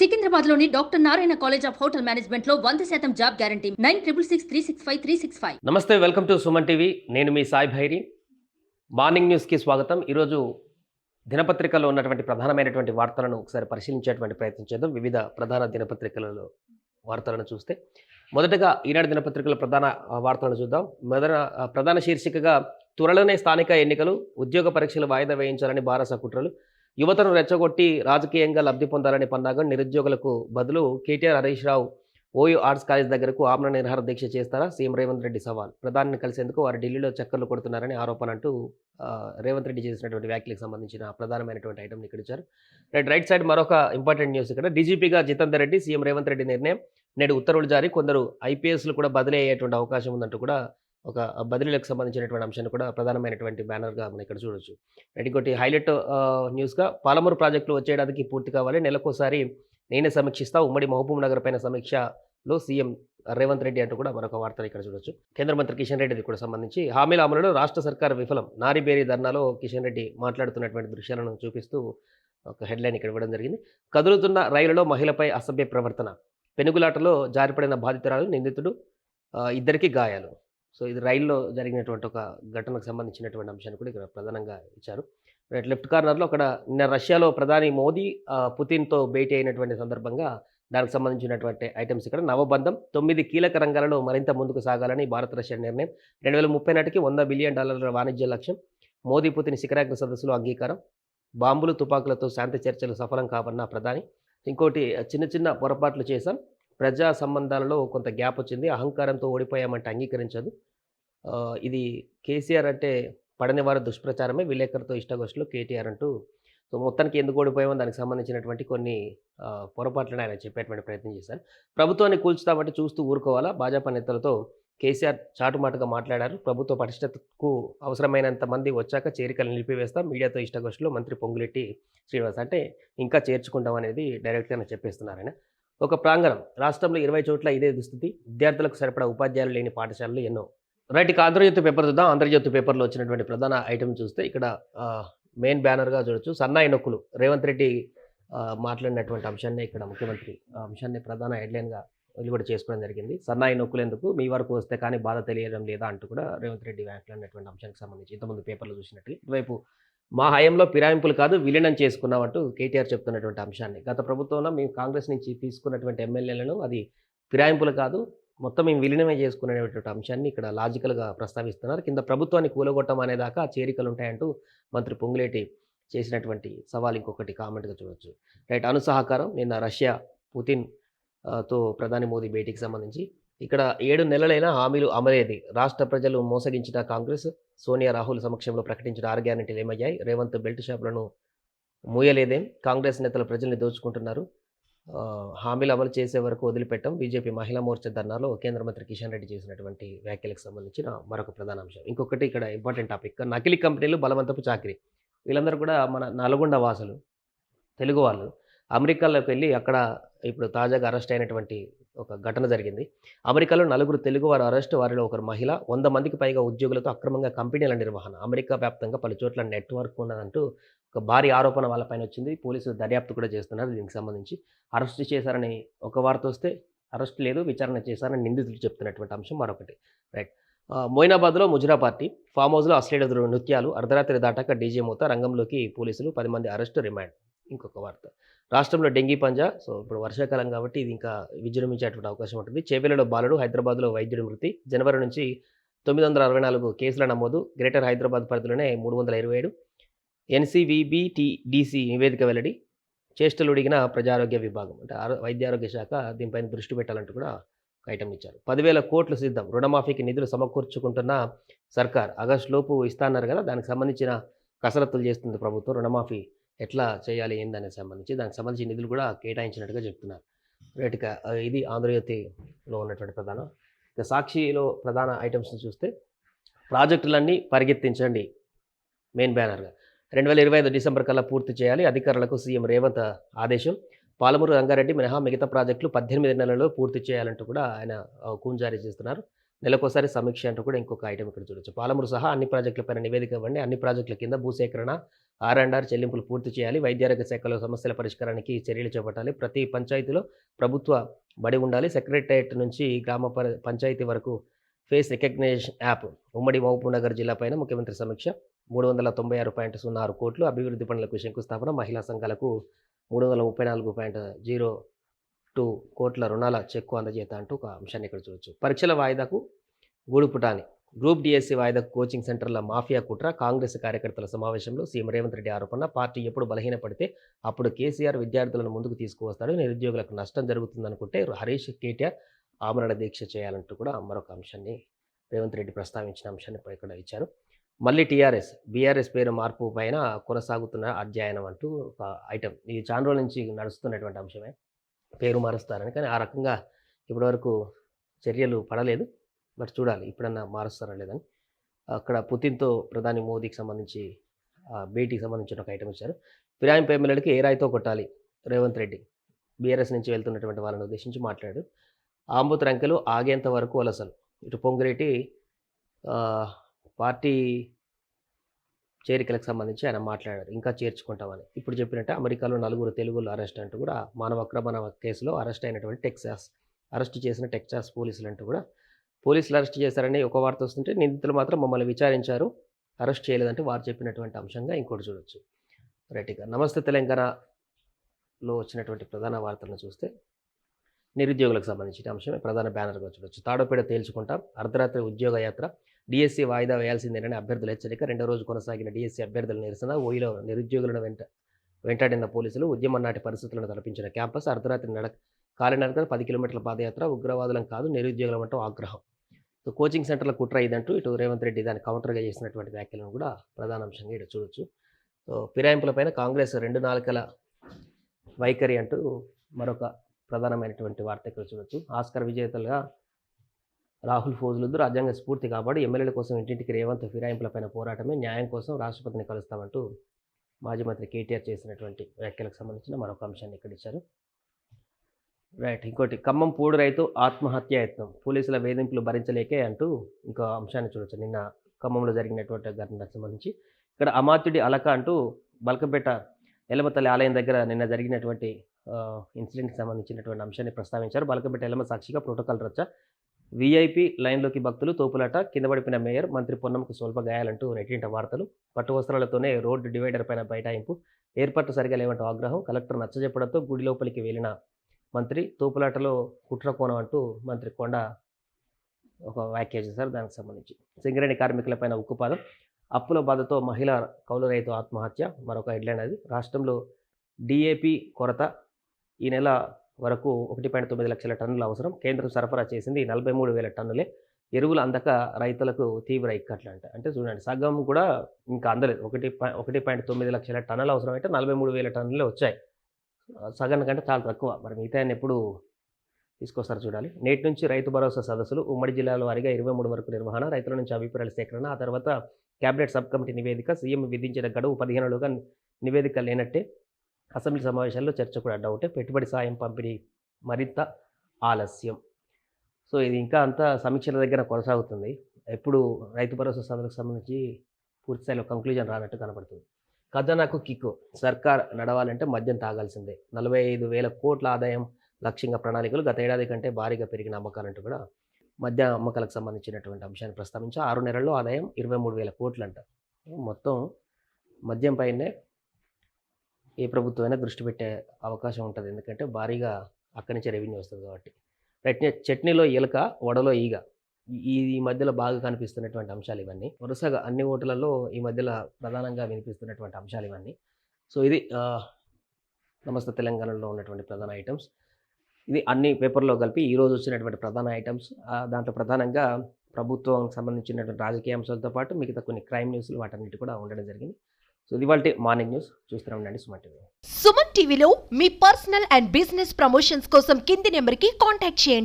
సికింద్రాబాద్లోని doctor Narayana college of hotel మేనేజ్మెంట్లో వంద శాతం job guarantee. Nine triple six three six five three six five. నమస్తే welcome to Suman TV. నేను మీ Sai Bhairi. Morning న్యూస్కి స్వాగతం. ఈరోజు దినపత్రికలో ఉన్నటువంటి ప్రధానమైనటువంటి వార్తలను ఒకసారి పరిశీలించేటువంటి ప్రయత్నం చేద్దాం. వివిధ ప్రధాన దినపత్రికలలో వార్తలను చూస్తే. మొదటగా ఈనాడు దినపత్రికల ప్రధాన వార్తలను చూద్దాం. మొదట ప్రధాన శీర్షికగా త్వరలోనే స్థానిక ఎన్నికలు ఉద్యోగ పరీక్షలు వాయిదా వేయించాలని బారస కుట్రలు. యువతను రెచ్చగొట్టి రాజకీయంగా లబ్ధి పొందాలని పన్నాగం నిరుద్యోగులకు బదులు KTR Harish Rao OU arts college దగ్గరకు ఆమరణ నిరహార దీక్ష చేస్తారా? సీఎం రేవంత్ రెడ్డి సవాల్. ప్రధానిని కలిసేందుకు వారు ఢిల్లీలో చక్కర్లు కొడుతున్నారని ఆరోపణ అంటూ రేవంత్ రెడ్డి చేసినటువంటి వ్యాఖ్యలకు సంబంధించిన ప్రధానమైనటువంటి ఐటమ్ని ఇక్కడ ఇచ్చారు. రైట్ రైట్ సైడ్ మరొక ఇంపార్టెంట్ న్యూస్ ఇక్కడ. డీజీపీగా జితేందర్ రెడ్డి సీఎం రేవంత్ రెడ్డి నిర్ణయం నేడు ఉత్తర్వులు జారీ. కొందరు ఐపీఎస్లు కూడా బదిలీ అయ్యేటువంటి అవకాశం ఉందంటూ కూడా ఒక బదిలీలకు సంబంధించినటువంటి అంశాన్ని కూడా ప్రధానమైనటువంటి బ్యానర్గా మనం ఇక్కడ చూడొచ్చు. రైట్ ఇంకోటి హైలైట్ న్యూస్గా పాలమూరు ప్రాజెక్టులు వచ్చేయడానికి పూర్తి కావాలి. నెలకోసారి నేనే సమీక్షిస్తా ఉమ్మడి మహబూబ్ నగర్ పైన సమీక్షలో సీఎం రేవంత్ రెడ్డి అంటూ కూడా మరొక వార్తను ఇక్కడ చూడొచ్చు. కేంద్ర మంత్రి కిషన్ రెడ్డిది కూడా సంబంధించి హామీల అమలులో రాష్ట్ర సర్కార్ విఫలం. నారిబేరి ధర్నాలో కిషన్ రెడ్డి మాట్లాడుతున్నటువంటి దృశ్యాలను చూపిస్తూ ఒక హెడ్లైన్ ఇక్కడ ఇవ్వడం జరిగింది. కదులుతున్న రైలులో మహిళపై అసభ్య ప్రవర్తన. పెనుగులాటలో జారిపడిన బాధితురాలు నిందితుడు ఇద్దరికి గాయాలు. సో ఇది రైల్లో జరిగినటువంటి ఒక ఘటనకు సంబంధించినటువంటి అంశాన్ని కూడా ఇక్కడ ప్రధానంగా ఇచ్చారు. రైట్ లెఫ్ట్ కార్నర్లో అక్కడ నిన్న రష్యాలో ప్రధాని మోదీ పుతిన్తో భేటీ అయినటువంటి సందర్భంగా దానికి సంబంధించినటువంటి ఐటమ్స్ ఇక్కడ. నవబంధం తొమ్మిది కీలక రంగాలలో మరింత ముందుకు సాగాలని భారత రష్యా నిర్ణయం. రెండు వేల ముప్పై నాటికి వంద బిలియన్ డాలర్ల వాణిజ్య లక్ష్యం. మోదీ పుతిన్ శిఖరాగ్ర సదస్సులో అంగీకారం. బాంబులు తుపాకులతో శాంతి చర్చలు సఫలం కావన్న ప్రధాని. ఇంకోటి చిన్న చిన్న పొరపాట్లు చేశాం. ప్రజా సంబంధాలలో కొంత గ్యాప్ వచ్చింది. అహంకారంతో ఓడిపోయామంటే అంగీకరించదు. ఇది కేసీఆర్ అంటే పడని వారి దుష్ప్రచారమే విలేకరులతో ఇష్టగోష్ఠిలో కేటీఆర్ అంటూ. సో మొత్తానికి ఎందుకు ఓడిపోయామో దానికి సంబంధించినటువంటి కొన్ని పొరపాట్లను ఆయన చెప్పేటువంటి ప్రయత్నం చేశారు. ప్రభుత్వాన్ని కూల్చుతామంటే చూస్తూ ఊరుకోవాలా? భాజపా నేతలతో కేసీఆర్ చాటుమాటుగా మాట్లాడారు. ప్రభుత్వ పటిష్టతకు అవసరమైనంత మంది వచ్చాక చేరికలు నిలిపివేస్తాం మీడియాతో ఇష్టగోష్ఠిలో మంత్రి పొంగులెట్టి శ్రీనివాస్ అంటే ఇంకా చేర్చుకుంటాం అనేది డైరెక్ట్గా చెప్పేస్తున్నారు ఆయన. ఒక ప్రాంగణం రాష్ట్రంలో ఇరవై చోట్ల ఇదే దుస్థితి. విద్యార్థులకు సరిపడా ఉపాధ్యాయులు లేని పాఠశాలలు ఎన్నో. రైట్ ఇక ఆంధ్రజ్యోతి పేపర్ చూద్దాం. ఆంధ్రజ్యోతి పేపర్లో వచ్చినటువంటి ప్రధాన ఐటమ్ చూస్తే ఇక్కడ మెయిన్ బ్యానర్గా చూడొచ్చు. సన్నాయి నొక్కులు రేవంత్ రెడ్డి మాట్లాడినటువంటి అంశాన్ని ఇక్కడ ముఖ్యమంత్రి అంశాన్ని ప్రధాన హెడ్లైన్గా వెలువడి చేసుకోవడం జరిగింది. సన్నాయి నొక్కులేందుకు మీ వరకు వస్తే కానీ బాధ తెలియడం లేదా అంటూ కూడా రేవంత్ రెడ్డి మాట్లాడినటువంటి అంశానికి సంబంధించి ఇంతకుముందు పేపర్లో చూసినట్టు. ఇటువైపు మా హయాంలో ఫిరాయింపులు కాదు విలీనం చేసుకున్నామంటూ కేటీఆర్ చెప్తున్నటువంటి అంశాన్ని. గత ప్రభుత్వంలో మేము కాంగ్రెస్ నుంచి తీసుకున్నటువంటి ఎమ్మెల్యేలను అది ఫిరాయింపులు కాదు మొత్తం మేము విలీనమే చేసుకునేటువంటి అంశాన్ని ఇక్కడ లాజికల్గా ప్రస్తావిస్తున్నారు. కింద ప్రభుత్వాన్ని కూలగొట్టం అనేదాకా చేరికలు ఉంటాయంటూ మంత్రి పొంగులేటి చేసినటువంటి సవాల్ ఇంకొకటి కామెంట్గా చూడవచ్చు రైట్ అనుసహకారం. నిన్న రష్యా పుతిన్తో ప్రధాని మోదీ భేటీకి సంబంధించి ఇక్కడ ఏడు నెలలైనా హామీలు అమలేది. రాష్ట్ర ప్రజలు మోసగించిన కాంగ్రెస్ సోనియా రాహుల్ సమక్షంలో ప్రకటించిన ఆరు గ్యారెంటీలు ఏమయ్యాయి? రేవంత్ బెల్ట్ షాపులను మూయలేదేం? కాంగ్రెస్ నేతలు ప్రజల్ని దోచుకుంటున్నారు. హామీలు అమలు చేసే వరకు వదిలిపెట్టం. బీజేపీ మహిళా మోర్చా ధర్నాలో కేంద్ర మంత్రి కిషన్ రెడ్డి చేసినటువంటి వ్యాఖ్యలకు సంబంధించిన మరొక ప్రధాన అంశం. ఇంకొకటి ఇక్కడ ఇంపార్టెంట్ టాపిక్ నకిలీ కంపెనీలు బలవంతపు చాకరీ. వీళ్ళందరూ కూడా మన నల్గొండ వాసులు తెలుగు వాళ్ళు అమెరికాలోకి వెళ్ళి అక్కడ ఇప్పుడు తాజాగా అరెస్ట్ అయినటువంటి ఒక ఘటన జరిగింది. అమెరికాలో నలుగురు తెలుగువారు అరెస్ట్ వారిలో ఒకరు మహిళ. వంద మందికి పైగా ఉద్యోగులతో అక్రమంగా కంపెనీల నిర్వహణ. అమెరికా వ్యాప్తంగా పలు చోట్ల నెట్వర్క్ ఉన్నదంటూ ఒక భారీ ఆరోపణ వాళ్ళపైన వచ్చింది. పోలీసులు దర్యాప్తు కూడా చేస్తున్నారు దీనికి సంబంధించి. అరెస్ట్ చేశారని ఒక వార్త వస్తే అరెస్ట్ లేదు విచారణ చేశారని నిందితులు చెప్తున్నటువంటి అంశం మరొకటి. రైట్. మొయినాబాద్లో ముజురా ముజరా పార్టీ ఫామ్ హౌస్లో అశ్లీల నృత్యాలు అర్ధరాత్రి దాటాక డీజే మూత రంగంలోకి పోలీసులు పది మంది అరెస్టు రిమాండ్. ఇంకొక వార్త. రాష్ట్రంలో డెంగీ పంజా సో ఇప్పుడు వర్షాకాలం కాబట్టి ఇది ఇంకా విజృంభించేటువంటి అవకాశం ఉంటుంది. చేవెలలో బాలుడు హైదరాబాద్లో వైద్యుడి మృతి. జనవరి నుంచి తొమ్మిది వందల అరవై నాలుగు కేసుల నమోదు. గ్రేటర్ హైదరాబాద్ పరిధిలోనే మూడు వందల ఇరవై ఏడు. ఎన్సీవీబీటీడీసీ నివేదిక వెల్లడి. చేష్టలుడిగిన ప్రజారోగ్య విభాగం అంటే వైద్య ఆరోగ్య శాఖ దీనిపైన దృష్టి పెట్టాలంటూ కూడా ఒక ఐటమ్ ఇచ్చారు. పదివేల కోట్లు సిద్ధం. రుణమాఫీకి నిధులు సమకూర్చుకుంటున్న సర్కార్ ఆగస్టు లోపు ఇస్తా అన్నారు కదా దానికి సంబంధించిన కసరత్తులు చేస్తుంది ప్రభుత్వం. రుణమాఫీ ఎట్లా చేయాలి? ఏందనే సంబంధించి దానికి సంబంధించి నిధులు కూడా కేటాయించినట్టుగా చెప్తున్నారు. రైట్గా ఇది ఆంధ్రజ్యోతిలో ఉన్నటువంటి ప్రధాన. ఇక సాక్షిలో ప్రధాన ఐటమ్స్ని చూస్తే ప్రాజెక్టులన్నీ పరిగెత్తించండి మెయిన్ బ్యానర్గా. రెండు వేల ఇరవై ఐదు డిసెంబర్ కల్లా పూర్తి చేయాలి అధికారులకు సీఎం రేవంత్ ఆదేశం. పాలమూరు రంగారెడ్డి మినహా మిగతా ప్రాజెక్టులు పద్దెనిమిది నెలల్లో పూర్తి చేయాలంటూ కూడా ఆయన కూన్ జారీ చేస్తున్నారు. నెలకోసారి సమీక్ష అంటూ కూడా ఇంకొక ఐటమ్ ఇక్కడ చూడొచ్చు. పాలమూరు సహా అన్ని ప్రాజెక్టులపైన నివేదిక ఇవ్వండి. అన్ని ప్రాజెక్టుల కింద భూసేకరణ ఆర్ఎండ్ఆర్ చెల్లింపులు పూర్తి చేయాలి. వైద్యారోగ్య శాఖలో సమస్యల పరిష్కారానికి చర్యలు చేపట్టాలి. ప్రతి పంచాయతీలో ప్రభుత్వ బడి ఉండాలి. సెక్రటరియట్ నుంచి గ్రామ పంచాయతీ వరకు ఫేస్ రికగ్నైజేషన్ యాప్ ఉమ్మడి మహబూబ్ నగర్ జిల్లా పైన ముఖ్యమంత్రి సమీక్ష మూడు వందల తొంభై ఆరు పాయింట్ సున్నా ఆరు కోట్లు అభివృద్ధి పనులకు శంకుస్థాపన మహిళా సంఘాలకు మూడు వందల ముప్పై నాలుగు పాయింట్ జీరో టూ కోట్ల రుణాల చెక్కు అందజేత అంటూ ఒక అంశాన్ని ఇక్కడ చూడొచ్చు. పరీక్షల వాయిదాకు గూడుపుటాని గ్రూప్ డిఎస్సి వాయిదా కోచింగ్ సెంటర్ల మాఫియా కుట్ర కాంగ్రెస్ కార్యకర్తల సమావేశంలో సీఎం రేవంత్ రెడ్డి ఆరోపణ పార్టీ ఎప్పుడు బలహీనపడితే అప్పుడు కేసీఆర్ విద్యార్థులను ముందుకు తీసుకువస్తాడు నిరుద్యోగులకు నష్టం జరుగుతుందనుకుంటే హరీష్ కేటీఆర్ ఆమరణ దీక్ష చేయాలంటూ కూడా మరొక అంశాన్ని రేవంత్ రెడ్డి ప్రస్తావించిన అంశాన్ని ఇక్కడ ఇచ్చారు. మళ్ళీ టీఆర్ఎస్ బీఆర్ఎస్ పేరు మార్పు పైన కొనసాగుతున్న అధ్యయనం అంటూ ఒక ఐటమ్ ఇది చాలా రోజుల నుంచి నడుస్తున్నటువంటి అంశమే. పేరు మారుస్తారని కానీ ఆ రకంగా ఇప్పటివరకు చర్యలు పడలేదు. బట్ చూడాలి. ఇప్పుడన్నా మారుస్తారా లేదని. అక్కడ పుతిన్తో ప్రధాని మోదీకి సంబంధించి భేటీకి సంబంధించిన ఒక ఐటమ్ ఇచ్చారు. ఫిరాయింపు ఎమ్మెల్యేలకి ఏ రాయితో కొట్టాలి? రేవంత్ రెడ్డి బీఆర్ఎస్ నుంచి వెళ్తున్నటువంటి వాళ్ళని ఉద్దేశించి మాట్లాడాడు. ఆంబుత్ రంకెలు ఆగేంత వరకు వలసలు. ఇటు పొంగిరెడ్డి పార్టీ చేరికలకు సంబంధించి ఆయన మాట్లాడారు. ఇంకా చేర్చుకుంటామని. ఇప్పుడు చెప్పినట్టు అమెరికాలో నలుగురు తెలుగులు అరెస్ట్ అంటూ కూడా మానవ అక్రమణ కేసులో అరెస్ట్ అయినటువంటి టెక్సాస్ అరెస్ట్ చేసిన టెక్సాస్ పోలీసులు అంటూ కూడా పోలీసులు అరెస్ట్ చేశారని ఒక వార్త వస్తుంటే నిందితులు మాత్రం మమ్మల్ని విచారించారు. అరెస్ట్ చేయలేదంటే వారు చెప్పినటువంటి అంశంగా ఇంకోటి చూడొచ్చు. రైట్ నమస్తే తెలంగాణలో వచ్చినటువంటి ప్రధాన వార్తలను చూస్తే నిరుద్యోగులకు సంబంధించిన అంశమే ప్రధాన బ్యానర్గా చూడొచ్చు. తాడోపేడ తేల్చుకుంటాం. అర్ధరాత్రి ఉద్యోగ యాత్ర. డిఎస్సి వాయిదా వేయాల్సిందేనని అభ్యర్థుల హెచ్చరిక. రెండో రోజు కొనసాగిన డిఎస్సి అభ్యర్థుల నిరసన. ఓయిలో నిరుద్యోగులను వెంట వెంటాడిన పోలీసులు ఉద్యమం నాటి పరిస్థితులను తలపించిన క్యాంపస్. అర్ధరాత్రి నడక కాలినడక పది కిలోమీటర్ల పాదయాత్ర ఉగ్రవాదులం కాదు నిరుద్యోగులం అంటూ ఆగ్రహం. సో కోచింగ్ సెంటర్ల కుట్ర ఇదంటూ ఇటు రేవంత్ రెడ్డి దాన్ని కౌంటర్గా చేసినటువంటి వ్యాఖ్యలను కూడా ప్రధాన అంశంగా ఇటు చూడొచ్చు. సో ఫిరాయింపులపైన కాంగ్రెస్ రెండు నాలుకల వైఖరి అంటూ మరొక ప్రధానమైనటువంటి వార్త ఇక్కడ చూడొచ్చు. ఆస్కర్ విజేతలుగా రాహుల్ ఫోజులుద్దు రాజ్యాంగ స్ఫూర్తి కాబట్టి ఎమ్మెల్యేల కోసం ఇంటింటికి రేవంత్ ఫిరాయింపులపైన పోరాటమే న్యాయం కోసం రాష్ట్రపతిని కలుస్తామంటూ మాజీ మంత్రి కేటీఆర్ చేసినటువంటి వ్యాఖ్యలకు సంబంధించిన మరొక అంశాన్ని ఇక్కడ ఇచ్చారు. రైట్. ఇంకోటి ఖమ్మం పూడు రైతు ఆత్మహత్య యత్నం. పోలీసుల వేధింపులు భరించలేకే అంటూ ఇంకో అంశాన్ని చూడొచ్చు. నిన్న ఖమ్మంలో జరిగినటువంటి ఘటనకు సంబంధించి ఇక్కడ అమాత్యుడి అలక అంటూ బల్కపేట ఎలమతల్లి ఆలయం దగ్గర నిన్న జరిగినటువంటి ఇన్సిడెంట్కి సంబంధించినటువంటి అంశాన్ని ప్రస్తావించారు. బల్కపేట ఎలమ సాక్షిగా ప్రోటోకాల్ రచ్చ. వీఐపీ లైన్లోకి భక్తులు తోపులాట కిందపడిపిన మేయర్ మంత్రి పొన్నంకు స్వల్ప గాయాలంటూ నెట్టింట వార్తలు. పట్టు వస్త్రాలతోనే రోడ్డు డివైడర్ పైన బైఠాయింపు. ఏర్పాటు సరిగా లేవంటూ ఆగ్రహం. కలెక్టర్ నచ్చజెప్పడంతో గుడి లోపలికి వెళ్ళిన మంత్రి తోపులాటలో కుట్ర కోణం అంటూ మంత్రి కొండ ఒక వ్యాఖ్య చేశారు. దానికి సంబంధించి సింగరేణి కార్మికులపైన ఉక్కుపాదం అప్పుల బాధతో మహిళ కౌలు రైతు ఆత్మహత్య మరొక హెడ్లైన్ అది. రాష్ట్రంలో డిఏపి కొరత ఈ నెల వరకు ఒకటి పాయింట్ తొమ్మిది లక్షల టన్నుల అవసరం. కేంద్రం సరఫరా చేసింది నలభై మూడు వేల టన్నులే. ఎరువులు అందక రైతులకు తీవ్ర ఇక్కట్లు అంట అంటే చూడండి సగం కూడా ఇంకా అందలేదు. ఒకటి ఒకటి పాయింట్ తొమ్మిది లక్షల టన్నుల అవసరం అయితే నలభై మూడు వేల టన్నులే వచ్చాయి. సగం కంటే చాలా తక్కువ. మరి మిగతా ఎప్పుడు తీసుకొస్తారు చూడాలి. నేటి నుంచి రైతు భరోసా సదస్సులు ఉమ్మడి జిల్లాల వారీగా ఇరవై మూడు వరకు నిర్వహణ రైతుల నుంచి అభిప్రాయాల సేకరణ ఆ తర్వాత కేబినెట్ సబ్ కమిటీ నివేదిక సీఎం విధించిన గడువు పదిహేనులుగా నివేదిక లేనట్టే అసెంబ్లీ సమావేశాల్లో చర్చ కూడా డౌటే. పెట్టుబడి సాయం పంపిణీ మరింత ఆలస్యం. సో ఇది ఇంకా అంతా సమీక్షల దగ్గర కొనసాగుతుంది. ఎప్పుడు రైతు భరోసా సదస్సుకు సంబంధించి పూర్తిస్థాయిలో కంక్లూజన్ రానట్టు కనబడుతుంది ఖజానాకు కిక్కు. సర్కార్ నడవాలంటే మద్యం తాగాల్సిందే. నలభై ఐదు వేల కోట్ల ఆదాయం లక్ష్యంగా ప్రణాళికలు గత ఏడాది కంటే భారీగా పెరిగిన అమ్మకాలంటూ కూడా మద్య అమ్మకాలకు సంబంధించినటువంటి అంశాన్ని ప్రస్తావించి ఆరు నెలల్లో ఆదాయం ఇరవై మూడు వేల కోట్లు అంట మొత్తం మద్యం పైనే ఏ ప్రభుత్వమైనా దృష్టి పెట్టే అవకాశం ఉంటుంది. ఎందుకంటే భారీగా అక్కడి నుంచి రెవెన్యూ వస్తుంది కాబట్టి. రైట్ చట్నీలో ఎలుక వడలో ఈగ. ఈ ఈ మధ్యలో బాగా కనిపిస్తున్నటువంటి అంశాలు ఇవన్నీ. వరుసగా అన్ని ఓట్లలో ఈ మధ్యలో ప్రధానంగా వినిపిస్తున్నటువంటి అంశాలు ఇవన్నీ. సో ఇది నమస్తే తెలంగాణలో ఉన్నటువంటి ప్రధాన ఐటమ్స్. ఇది అన్ని పేపర్లో కలిపి ఈరోజు వచ్చినటువంటి ప్రధాన ఐటమ్స్. దాంట్లో ప్రధానంగా ప్రభుత్వం సంబంధించినటువంటి రాజకీయ అంశాలతో పాటు మిగతా కొన్ని క్రైమ్ న్యూస్లు వాటన్నిటి కూడా ఉండడం జరిగింది. సో ఇది వాళ్ళ మార్నింగ్ న్యూస్. చూస్తూనే ఉండండి సుమన్ టీవీ. సుమన్ టీవీలో మీ పర్సనల్ అండ్ బిజినెస్ ప్రమోషన్స్ కోసం కింది నెంబర్కి కాంటాక్ట్ చేయండి.